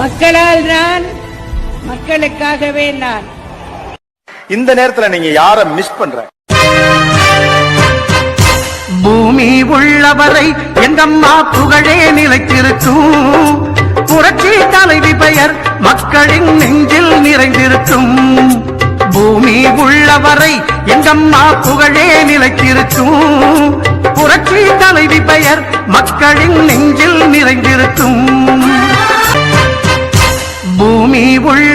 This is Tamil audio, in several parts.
மக்களால் நான் மக்களுக்காகவே நான். இந்த நேரத்துல நீங்க யார மிஸ் பண்ற? பூமி உள்ளவரை எங்கம்மா புகழே நிலைத்திருக்கும். புரட்சி தலைவி பெயர் மக்களின் நெஞ்சில் நிறைந்திருக்கும். பூமி உள்ளவரை எங்கம்மா புகழே நிலைத்திருக்கும். புரட்சி தலைவி பெயர் மக்களின் நெஞ்சில் நிறைந்திருக்கும்.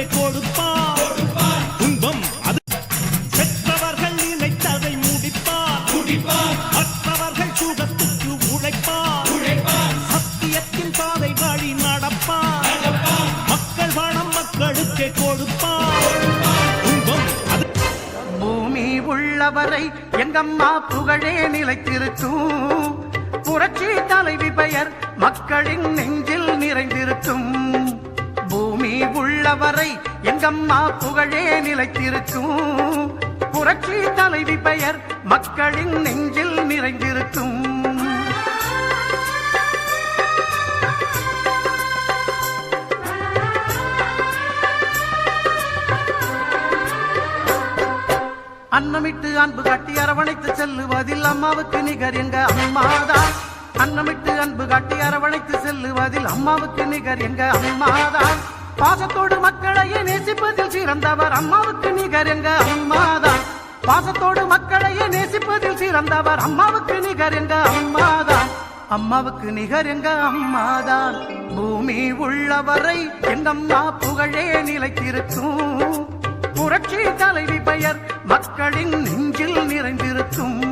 மக்களுக்கே கொடுப்பார் கொடுப்பார் துன்பம் அது. பெற்றவர்கள் நினைத்ததை முடிப்பார் மற்றவர்கள் சுகத்துக்கு உழைப்பார் சத்தியத்தின் பாதை வழி நடப்பார் மக்கள் பணம் மக்களுக்கே கொடுப்பார் துன்பம் அது. பூமி உள்ளவரை எங்கம்மா புகழே நிலைத்திருக்கும் புரட்சி தலைவி பெயர் மக்களின் நெஞ்சில் நிறைந்திருக்கும். உள்ளவரை எங்கம்மா புகழே நிலைத்திருக்கும். புரட்சி தலைவி பெயர் மக்களின் நெஞ்சில் நிறைந்திருக்கும். அன்னமிட்டு அன்பு காட்டி அரவணைத்து செல்லுவதில் அம்மாவுக்கு நிகர் எங்க அம்மாதான் அன்னமிட்டு அன்பு காட்டி அரவணைத்து செல்லுவதில் அம்மாவுக்கு நிகர் எங்க அம்மாதான் பாசத்தோடு மக்களையே நேசிப்பதில் சிறந்தவர் அம்மாவுக்கு நிகர் எங்க அம்மாதான். பாசத்தோடு மக்களையே நேசிப்பதில் சிறந்தவர் அம்மாவுக்கு நிகர் எங்க அம்மாதான். அம்மாவுக்கு நிகர் எங்க அம்மாதான். பூமி உள்ளவரை எங்கம்மா புகழே நிலைத்திருக்கும். புரட்சி தலைவி பெயர் மக்களின் நெஞ்சில் நிறைந்திருக்கும்.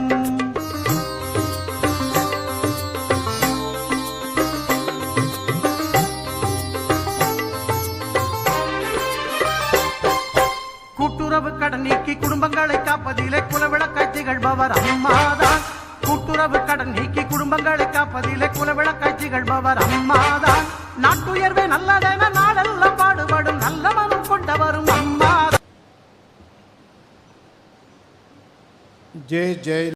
குடும்பங்களை காப்பதிலே குலவிளக்காய் திகழ்பவர் அம்மாதான். கூட்டுறவு கடன் நீக்கி குடும்பங்களை காப்பதிலே குலவிளக்காய் திகழ்பவர் அம்மாதான். நாட்டுயர்வே நல்லதென நாடெல்லாம் பாடுபடும் நல்ல மனம் கொண்டவரும் அம்மா ஜெய் ஜெய்